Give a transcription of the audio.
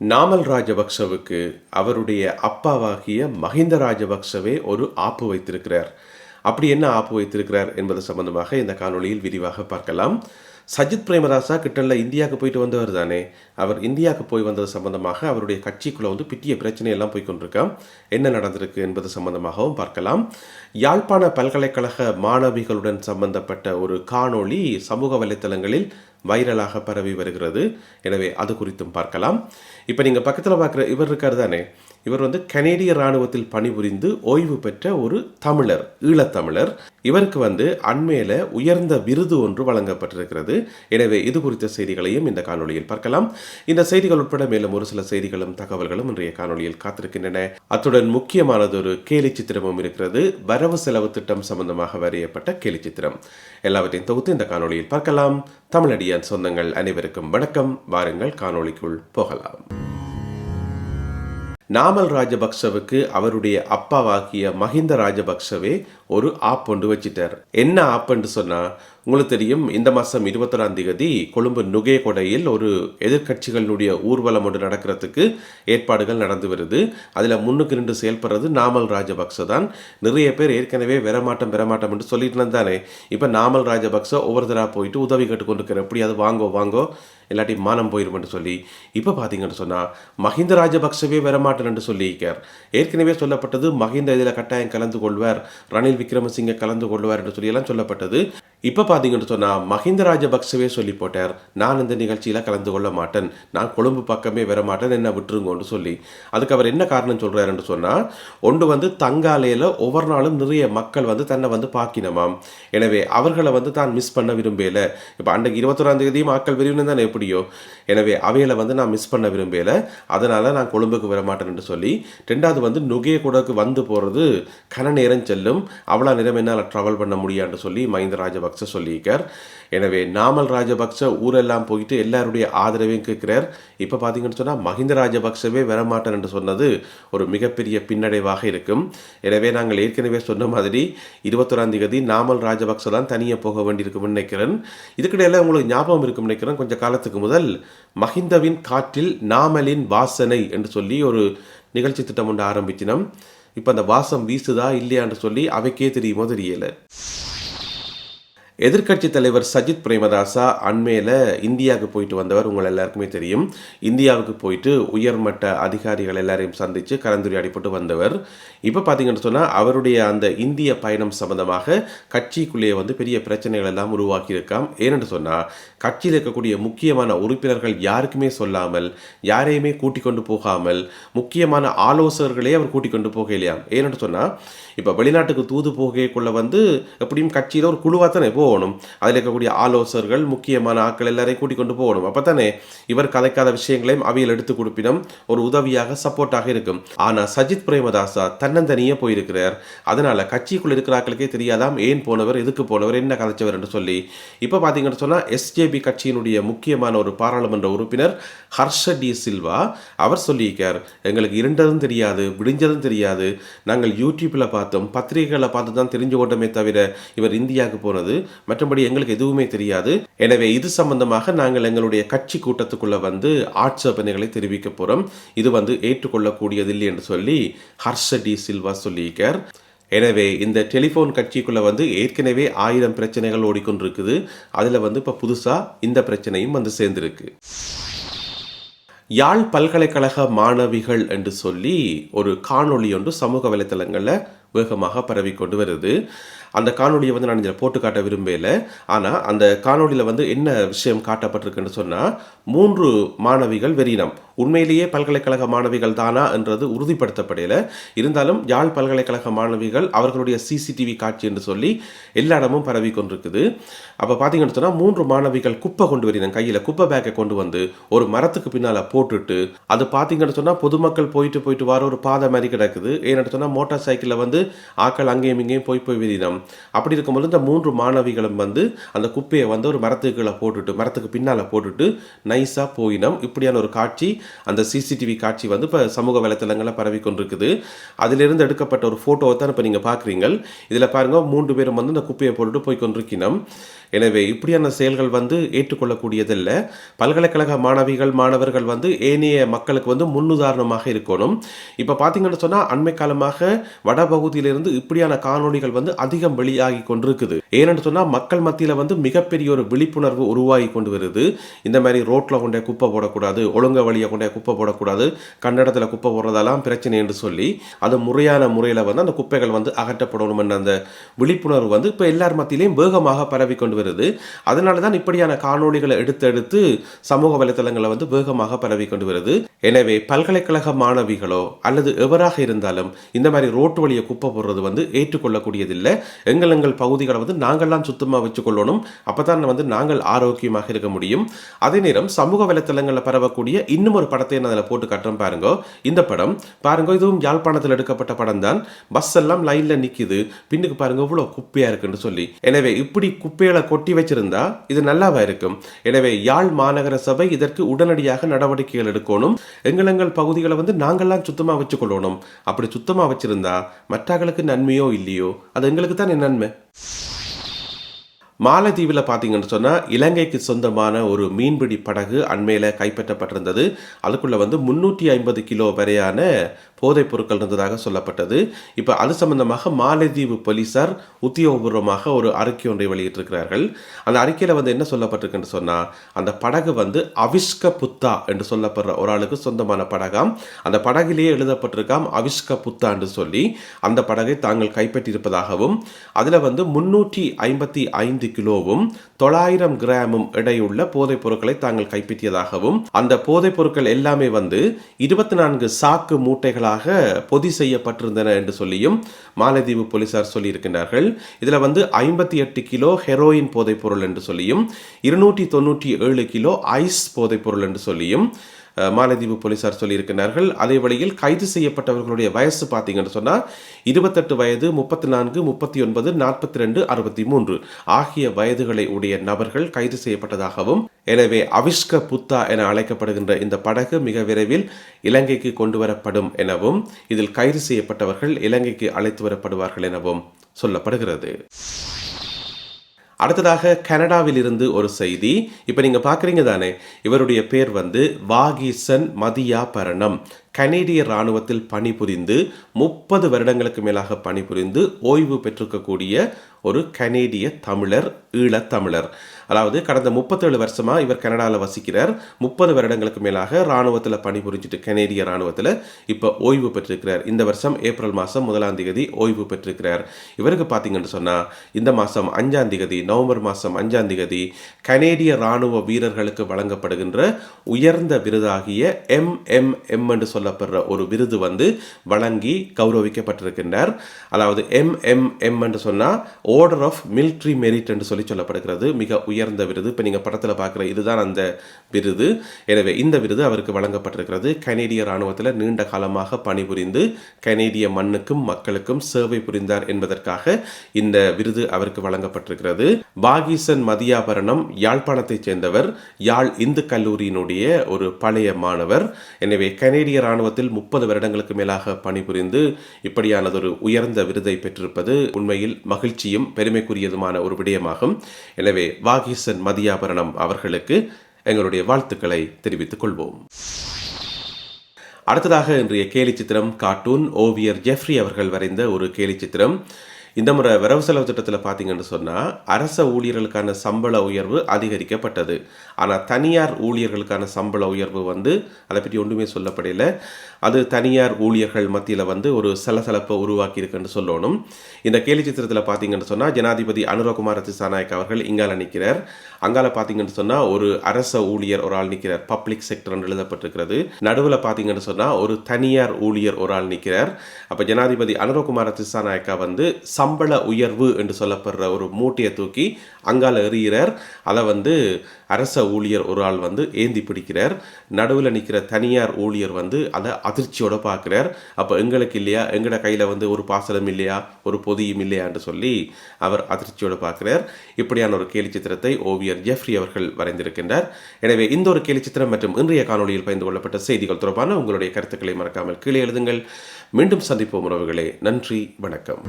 நாமல் ராஜபக்சவுக்கு அவருடைய அப்பாவாகிய மஹிந்த ராஜபக்சவே ஒரு ஆப்பு வைத்திருக்கிறார். அப்படி என்ன ஆப்பு வைத்திருக்கிறார் என்பது சம்பந்தமாக இந்த காணொளியில் விரிவாக பார்க்கலாம். சஜித் பிரேமராசா கிட்டனில் இந்தியாவுக்கு போயிட்டு வந்தவர் தானே. அவர் இந்தியாவுக்கு போய் வந்தது சம்பந்தமாக அவருடைய கட்சிக்குள்ளே வந்து பிட்டிய பிரச்சனையெல்லாம் போய் கொண்டிருக்கான் என்ன நடந்திருக்கு என்பது சம்பந்தமாகவும் பார்க்கலாம். யாழ்ப்பாண பல்கலைக்கழக மாணவிகளுடன் சம்பந்தப்பட்ட ஒரு காணொளி சமூக வலைத்தளங்களில் வைரலாக பரவி வருகிறது. எனவே அது குறித்தும் பார்க்கலாம். இப்போ நீங்கள் பக்கத்தில் பார்க்குற இவர் இருக்கார் தானே. இவர் வந்து கனேடிய இராணுவத்தில் பணிபுரிந்து ஓய்வு பெற்ற ஒரு தமிழர் ஈழத்தமிழர். இவருக்கு வந்து அண்மையில உயர்ந்த விருது ஒன்று வழங்கப்பட்டிருக்கிறது. எனவே இது குறித்த செய்திகளையும் இந்த காணொலியில் பார்க்கலாம். இந்த செய்திகள் உட்பட மேலும் ஒரு சில செய்திகளும் தகவல்களும் இன்றைய காணொலியில் காத்திருக்கின்றன. அத்துடன் முக்கியமானது ஒரு கேலி சித்திரமும் இருக்கிறது. வரவு செலவு திட்டம் சம்பந்தமாக வரையப்பட்ட கேலி சித்திரம். எல்லாவற்றையும் தொகுத்து இந்த காணொளியில் பார்க்கலாம். தமிழடியான் சொந்தங்கள் அனைவருக்கும் வணக்கம். வாருங்கள் காணொளிக்குள் போகலாம். நாமல் ராஜபக்சவுக்கு அவருடைய அப்பாவாகிய மஹிந்த ராஜபக்சவே ஒரு ஆப் ஒன்று வச்சிட்டார். என்ன ஆப்புன்னு சொன்னா உங்களுக்கு தெரியும் இந்த மாதம் இருபத்தொராம் தேதி கொழும்பு நுகேகொடையில் ஒரு எதிர்க்கட்சிகளுடைய ஊர்வலம் ஒன்று நடக்கிறதுக்கு ஏற்பாடுகள் நடந்து வருது. அதில் முன்னுக்கு நின்று செயல்படுறது நாமல் ராஜபக்ச தான். நிறைய பேர் ஏற்கனவே வரமாட்டோம் பெறமாட்டம் என்று சொல்லிட்டு இருந்தானே. இப்போ நாமல் ராஜபக்ச ஒவ்வொருத்தராக போயிட்டு உதவி கேட்டுக்கொண்டிருக்கிற எப்படியாவது வாங்கோ வாங்கோ. இல்லாட்டி மானம் போயிருமென்று சொல்லி இப்போ பார்த்தீங்கன்னு சொன்னால் மஹிந்த ராஜபக்சவே வரமாட்டேன் சொல்லியிருக்கார். ஏற்கனவே சொல்லப்பட்டது மஹிந்த இதில் கட்டாயம் கலந்து கொள்வார் ரணில் விக்ரமசிங்க கலந்து கொள்வார் என்று சொல்லி எல்லாம் சொல்லப்பட்டது. இப்போ பார்த்தீங்கன்னு சொன்னால் மஹிந்த ராஜபக்சவே சொல்லி போட்டார் நான் இந்த நிகழ்ச்சியில் கலந்து கொள்ள மாட்டேன் நான் கொழும்பு பக்கமே வர மாட்டேன் என்ன விட்டுருங்கன்னு சொல்லி. அதுக்கு அவர் என்ன காரணம் சொல்கிறாருன்னு சொன்னால் ஒன்று வந்து தங்காலையில் ஒவ்வொரு நாளும் நிறைய மக்கள் வந்து தன்னை வந்து பார்க்கினமாம் எனவே அவர்களை வந்து தான் மிஸ் பண்ண விரும்பல. இப்போ அன்றைக்கு இருபத்தொராந்தேதியும் மக்கள் ஆக்கள் விரும்பினு தானே எப்படியோ எனவே அவையில் வந்து நான் மிஸ் பண்ண விரும்பலை. அதனால் நான் கொழும்புக்கு வர மாட்டேன்னு சொல்லி ரெண்டாவது வந்து நுகைய கூடக்கு வந்து போகிறது கன நேரம் செல்லும். அவ்வளோ நேரம் என்னால் ட்ராவல் பண்ண முடியான்னு சொல்லி மஹிந்த ராஜபக்ச சொல்லியிருக்கார். எனவே நாமல் ராஜபக்ச ஊரெல்லாம் போயிட்டு எல்லாருடைய ஆதரவையும் கேட்கிறார். இப்போ பார்த்தீங்கன்னு சொன்னால் மஹிந்த ராஜபக்சவே வரமாட்டேன் என்று சொன்னது ஒரு மிகப்பெரிய பின்னடைவாக இருக்கும். எனவே நாங்கள் ஏற்கனவே சொன்ன மாதிரி இருபத்தொராம் தேதி நாமல் ராஜபக்ச தான் தனியாக போக வேண்டியிருக்கும்னு நினைக்கிறேன். இதுக்கிடையில உங்களுக்கு ஞாபகம் இருக்கும் நினைக்கிறேன். கொஞ்சம் காலத்துக்கு முதல் மஹிந்தவின் காற்றில் நாமலின் வாசனை என்று சொல்லி ஒரு நிகழ்ச்சி திட்டம் ஒன்று ஆரம்பிச்சினோம். இப்போ அந்த வாசம் வீசுதா இல்லையான்னு சொல்லி அவைக்கே தெரியுமோ தெரியலை. எதிர்க்கட்சி தலைவர் சஜித் பிரேமதாசா அண்மையில் இந்தியாவுக்கு போயிட்டு வந்தவர் உங்கள் எல்லாருக்குமே தெரியும். இந்தியாவுக்கு போயிட்டு உயர்மட்ட அதிகாரிகள் எல்லாரையும் சந்தித்து கலந்துரையாடிப்பட்டு வந்தவர். இப்போ பார்த்தீங்கன்னு சொன்னால் அவருடைய அந்த இந்திய பயணம் சம்பந்தமாக கட்சிக்குள்ளேயே வந்து பெரிய பிரச்சனைகள் எல்லாம் உருவாக்கியிருக்காம். ஏனென்று சொன்னால் கட்சியில் இருக்கக்கூடிய முக்கியமான உறுப்பினர்கள் யாருக்குமே சொல்லாமல் யாரையுமே கூட்டிக் கொண்டு போகாமல் முக்கியமான ஆலோசகர்களே அவர் கூட்டிக் கொண்டு இல்லையாம் ஏனென்று சொன்னால் இப்போ வெளிநாட்டுக்கு தூது போகைக்குள்ள வந்து எப்படியும் கட்சியில் ஒரு குழுவாக தானே போகணும். அதில் இருக்கக்கூடிய ஆலோசகர்கள் முக்கியமான ஆட்கள் எல்லாரையும் கூட்டிக் கொண்டு போகணும். அப்போ தானே இவர் கதைக்காத விஷயங்களையும் அவையில் எடுத்து கொடுப்பினும் ஒரு உதவியாக சப்போர்ட்டாக இருக்கும். ஆனால் சஜித் பிரேமதாசா தன்னந்தனியே போயிருக்கிறார். அதனால் கட்சிக்குள் இருக்கிற ஆட்களுக்கே தெரியாதாம் ஏன் போனவர் எதுக்கு போனவர் என்ன கதைச்சவர் என்று சொல்லி. இப்போ பார்த்தீங்கன்னு சொன்னால் எஸ்ஜேபி கட்சியினுடைய முக்கியமான ஒரு பாராளுமன்ற உறுப்பினர் ஹர்ஷ டி சில்வா அவர் சொல்லியிருக்கார் எங்களுக்கு இருண்டதும் தெரியாது விடிஞ்சதும் தெரியாது. நாங்கள் யூடியூப்பில் பார்த்தோம் பத்திரிகைகளை பார்த்து தான் தெரிஞ்சு கொண்டோமே தவிர இவர் இந்தியாவுக்கு போனது மற்றபடி எங்களுக்கு எதுவுமே தெரியாது. எனவே இது சம்பந்தமாக நாங்கள் எங்களுடைய கட்சி கூட்டத்துக்குள்ள வந்து ஆட்சேபனைகளை தெரிவிக்க போகிறோம் இது வந்து ஏற்றுக்கொள்ளக்கூடியதில்லை என்று சொல்லி ஹர்ஷ டி சில்வா சொல்லியிருக்கார். எனவே இந்த டெலிஃபோன் கட்சிக்குள்ளே வந்து ஏற்கனவே ஆயிரம் பிரச்சனைகள் ஓடிக்கொண்டிருக்குது. அதில் வந்து இப்போ புதுசாக இந்த பிரச்சனையும் வந்து சேர்ந்துருக்கு. யாழ் பல்கலைக்கழக மாணவிகள் என்று சொல்லி ஒரு காணொளி ஒன்று சமூக வலைத்தளங்களில் வேகமாக பரவி கொண்டு வருது. அந்த காணொலியை வந்து நான் இதில் போட்டு காட்ட விரும்பல ஆனால் அந்த காணொலியில் வந்து என்ன விஷயம் காட்டப்பட்டிருக்குன்னு சொன்னால் மூன்று மாணவிகள் வெறினம் உண்மையிலேயே பல்கலைக்கழக மாணவிகள் தானா என்றது உறுதிப்படுத்தப்படையில இருந்தாலும் யாழ் பல்கலைக்கழக மாணவிகள் அவர்களுடைய சிசிடிவி காட்சி என்று சொல்லி எல்லா இடமும் பரவி கொண்டிருக்குது. அப்போ பார்த்தீங்கன்னு சொன்னால் மூன்று மாணவிகள் குப்பை கொண்டு வரினம் கையில் குப்பை பேக்கை கொண்டு வந்து ஒரு மரத்துக்கு பின்னால் போட்டுட்டு அது பார்த்தீங்கன்னு சொன்னால் பொதுமக்கள் போயிட்டு போயிட்டு வர ஒரு பாதை மாதிரி கிடக்குது. ஏன்னு சொன்னால் மோட்டார் சைக்கிளில் வந்து ஆக்கள் அங்கேயும் இங்கேயும் போய் போய் விதினம் அப்படி இருக்கும்போது இந்த மூன்று மாணவிகளும் வந்து அந்த குப்பையை வந்து ஒரு மரத்துக்குள்ளே போட்டுட்டு மரத்துக்கு பின்னால் போட்டுட்டு நைஸாக போயினோம். இப்படியான ஒரு காட்சி அந்த சிசிடிவி காட்சி வந்து இப்போ சமூக வலைத்தளங்களில் பரவி கொண்டிருக்குது. அதிலிருந்து எடுக்கப்பட்ட ஒரு ஃபோட்டோவை தான் இப்போ நீங்கள் பார்க்குறீங்க இதில் பாருங்க மூன்று பேரும் வந்து இந்த குப்பையை போட்டுட்டு போய் கொண்டிருக்கணும் எனவே இப்படியான செயல்கள் வந்து ஏற்றுக்கொள்ளக்கூடியதில்லை. பல்கலைக்கழக மாணவிகள் மாணவர்கள் வந்து ஏனைய மக்களுக்கு வந்து முன்னுதாரணமாக இருக்கணும். இப்போ பார்த்தீங்கன்னு சொன்னால் அண்மை காலமாக வடபகுதியிலிருந்து இப்படியான காணொளிகள் வந்து அதிகம் வெளியாகி கொண்டிருக்குது. ஏனென்று சொன்னால் மக்கள் மத்தியில் வந்து மிகப்பெரிய ஒரு விழிப்புணர்வு உருவாகி கொண்டு வருது. இந்த மாதிரி ரோட்டில் கொண்டே குப்பை போடக்கூடாது ஒழுங்க வழியை கொண்டே குப்பை போடக்கூடாது. கன்னடத்தில் குப்பை போடுறதெல்லாம் பிரச்சனை என்று சொல்லி அது முறையான முறையில் வந்து அந்த குப்பைகள் வந்து அகற்றப்படணும் என்ற அந்த விழிப்புணர்வு வந்து இப்போ எல்லார் மத்தியிலையும் வேகமாக பரவி கொண்டு வருது. அதனால தான் இப்படியான காணொலிகளை எடுத்து எடுத்து சமூக வலைத்தளங்களை வந்து வேகமாக பரவி கொண்டு வருது. எனவே பல்கலைக்கழக மாணவிகளோ அல்லது எவராக இருந்தாலும் இந்த மாதிரி ரோட்டு வழியை குப்பை போடுறது வந்து ஏற்றுக்கொள்ளக்கூடியதில்லை. எங்கள் எங்கள் பகுதிகளை வந்து நாங்கள்லாம் சுத்தமாக வச்சுக்கொள்ளணும். அப்போ தான் வந்து நாங்கள் ஆரோக்கியமாக இருக்க முடியும். அதே நேரம் சமூக வலைத்தளங்களில் பரவக்கூடிய இன்னும் ஒரு படத்தை நான் அதில் போட்டு கட்டுறேன் பாருங்க. இந்த படம் பாருங்க இதுவும் யாழ்ப்பாணத்தில் எடுக்கப்பட்ட படம் தான். பஸ் எல்லாம் லைனில் நிற்கிது பின்னுக்கு பாருங்க இவ்வளோ குப்பையாக இருக்குன்னு சொல்லி. எனவே இப்படி குப்பைகளை கொட்டி வச்சிருந்தா இது நல்லாவா இருக்கும்? எனவே யாழ் மாநகர சபை இதற்கு உடனடியாக நடவடிக்கைகள் எடுக்கணும். எங்கள் எங்கள் பகுதிகளை வந்து நாங்கள்லாம் சுத்தமாக வச்சுக்கொள்ளணும். அப்படி சுத்தமாக வச்சிருந்தா மற்றவர்களுக்கு நன்மையோ இல்லையோ? அது எங்களுக்கு தான் நன்மை. மாலத்தீவில் பார்த்தீங்கன்னு சொன்னால் இலங்கைக்கு சொந்தமான ஒரு மீன்பிடி படகு அண்மையில் கைப்பற்றப்பட்டிருந்தது. அதுக்குள்ளே வந்து முன்னூற்றி ஐம்பது கிலோ வரையான போதைப் பொருட்கள் இருந்ததாக சொல்லப்பட்டது. இப்போ அது சம்பந்தமாக மாலைதீவு போலீசார் உத்தியோகபூர்வமாக ஒரு அறிக்கை ஒன்றை வெளியிட்டிருக்கிறார்கள். அந்த அறிக்கையில் வந்து என்ன சொல்லப்பட்டிருக்குன்னு சொன்னால் அந்த படகு வந்து அவிஷ்க புத்தா என்று சொல்லப்படுற ஒரு ஆளுக்கு சொந்தமான படகாம். அந்த படகிலேயே எழுதப்பட்டிருக்காம் அவிஷ்க புத்தா என்று சொல்லி. அந்த படகை தாங்கள் கைப்பற்றியிருப்பதாகவும் அதில் வந்து முன்னூற்றி ஐம்பத்தி ஐந்து கிலோவும் தொள்ளாயிரம் கிராமும் எடையுள்ள போதைப் பொருட்களை தாங்கள் கைப்பற்றியதாகவும் அந்த போதைப் பொருட்கள் எல்லாமே வந்து இருபத்தி நான்கு சாக்கு மூட்டைகளாக பொதி செய்யப்பட்டிருந்தன என்று சொல்லியும் மாலத்தீவு போலீசார் சொல்லியிருக்கின்றார்கள். இதில் வந்து ஐம்பத்தி எட்டு கிலோ ஹெரோயின் போதைப் பொருள் என்று சொல்லியும் இருநூற்றி தொண்ணூற்றி ஏழு கிலோ ஐஸ் போதைப் பொருள் என்று சொல்லியும் அஹ், மாலத்தீவு போலீசார் சொல்லியிருக்கிறார்கள். அதே வழியில் கைது செய்யப்பட்டவர்களுடைய வயசு பார்த்தீங்கன்னு சொன்னால் இருபத்தெட்டு வயது முப்பத்தி நான்கு முப்பத்தி ஒன்பது நாற்பத்தி ரெண்டு அறுபத்தி மூன்று ஆகிய வயதுகளை உடைய நபர்கள் கைது செய்யப்பட்டதாகவும் எனவே அவிஷ்க புத்தா என அழைக்கப்படுகின்ற இந்த படகு மிக விரைவில் இலங்கைக்கு கொண்டு வரப்படும் எனவும் இதில் கைது செய்யப்பட்டவர்கள் இலங்கைக்கு அழைத்து வரப்படுவார்கள் எனவும் சொல்லப்படுகிறது. அடுத்ததாக கனடாவில் இருந்து ஒரு செய்தி. இப்போ நீங்கள் பார்க்குறீங்க தானே இவருடைய பேர் வந்து வாகீசன் மதியா பரணம் கனேடிய இராணுவத்தில் பணிபுரிந்து முப்பது வருடங்களுக்கு மேலாக பணிபுரிந்து ஓய்வு பெற்றிருக்கக்கூடிய ஒரு கனேடிய தமிழர் ஈழத்தமிழர் அதாவது கடந்த முப்பத்தேழு வருஷமாக இவர் கனடாவில் வசிக்கிறார். முப்பது வருடங்களுக்கு மேலாக இராணுவத்தில் பணிபுரிஞ்சிட்டு கனேடிய இராணுவத்தில் இப்போ ஓய்வு பெற்றிருக்கிறார். இந்த வருஷம் ஏப்ரல் மாதம் முதலாம் தேதி ஓய்வு பெற்றிருக்கிறார். இவருக்கு பார்த்தீங்கன்னு சொன்னால் இந்த மாதம் அஞ்சாம் தேதி நவம்பர் மாதம் அஞ்சாம் தேதி கனேடிய இராணுவ வீரர்களுக்கு வழங்கப்படுகின்ற உயர்ந்த விருதாகிய எம் எம் எம் என்று சொல்ல சொல்லப்படுற ஒரு விருது வந்து வழங்கி கௌரவிக்கப்பட்டிருக்கின்றார். அதாவது எம் எம் எம் என்று சொன்னால் ஆர்டர் ஆஃப் மிலிட்ரி மெரிட் என்று சொல்லி சொல்லப்படுகிறது. மிக உயர்ந்த விருது. இப்போ நீங்கள் படத்தில் பார்க்குற இதுதான் அந்த விருது. எனவே இந்த விருது அவருக்கு வழங்கப்பட்டிருக்கிறது. கனேடிய இராணுவத்தில் நீண்ட காலமாக பணிபுரிந்து கனேடிய மண்ணுக்கும் மக்களுக்கும் சேவை புரிந்தார் என்பதற்காக இந்த விருது அவருக்கு வழங்கப்பட்டிருக்கிறது. பாகீசன் மதியாபரணம் யாழ்ப்பாணத்தைச் சேர்ந்தவர். யாழ் இந்து கல்லூரியினுடைய ஒரு பழைய மாணவர். எனவே கனேடிய இராணுவத்தில் முப்பது வருடங்களுக்கு மேலாக பணிபுரிந்து இப்படியானதொரு உயர்ந்த விருதை பெற்றிருப்பது உண்மையில் மகிழ்ச்சியும் பெருமைக்குரியதுமான ஒரு விடயமாகும். எனவே வாகீசன் மதியாபரணம் அவர்களுக்கு எங்களுடைய வாழ்த்துக்களை தெரிவித்துக் கொள்வோம். அடுத்ததாக இன்றைய கேலி சித்திரம் கார்ட்டூன் ஓவியர் ஜெஃப்ரி அவர்கள் வரைந்த ஒரு கேலி சித்திரம். இந்த முறை வரவு செலவு திட்டத்தில் பார்த்தீங்கன்னு சொன்னால் அரச ஊழியர்களுக்கான சம்பள உயர்வு அதிகரிக்கப்பட்டது. ஆனால் தனியார் ஊழியர்களுக்கான சம்பள உயர்வு வந்து அதை பற்றி ஒன்றுமே சொல்லப்படல. அது தனியார் ஊழியர்கள் மத்தியில் வந்து ஒரு சலசலப்பை உருவாக்கி இருக்குன்னு சொல்லணும். இந்த கேலி சித்திரத்தில் பார்த்தீங்கன்னு சொன்னால் ஜனாதிபதி அனுரகுமார் திசாநாயக் அவர்கள் இங்கால நிற்கிறார் அங்கால பார்த்தீங்கன்னு சொன்னால் ஒரு அரச ஊழியர் ஒரு ஆள் நிற்கிறார் பப்ளிக் செக்டர் எழுதப்பட்டிருக்கிறது. நடுவில் பார்த்தீங்கன்னு சொன்னால் ஒரு தனியார் ஊழியர் ஒரு ஆள் நிற்கிறார் அப்போ ஜனாதிபதி அனுரகுமார திசாநாயக்கா வந்து சம்பள உயர்வு என்று சொல்லப்படுற ஒரு மூட்டையை தூக்கி அங்கால எறிகிறார். அதை வந்து அரச ஊழியர் ஒரு ஆள் வந்து ஏந்தி பிடிக்கிறார். நடுவில் நிற்கிற தனியார் ஊழியர் வந்து அதை அதிர்ச்சியோடு பார்க்குறார். அப்போ எங்களுக்கு இல்லையா? எங்களோட கையில் வந்து ஒரு பாசலம் இல்லையா? ஒரு பொதியும் இல்லையான்னு சொல்லி அவர் அதிர்ச்சியோடு பார்க்கிறார். இப்படியான ஒரு கேலி சித்திரத்தை ஓவியர் ஜெஃப்ரி அவர்கள் வரைந்திருக்கின்றார். எனவே இந்த ஒரு கேலி சித்திரம் மற்றும் இன்றைய காணொளியில் பகிர்ந்து கொள்ளப்பட்ட செய்திகள் தொடர்பான உங்களுடைய கருத்துக்களை மறக்காமல் கீழே எழுதுங்கள். மீண்டும் சந்திப்போம் உறவுகளே. நன்றி வணக்கம்.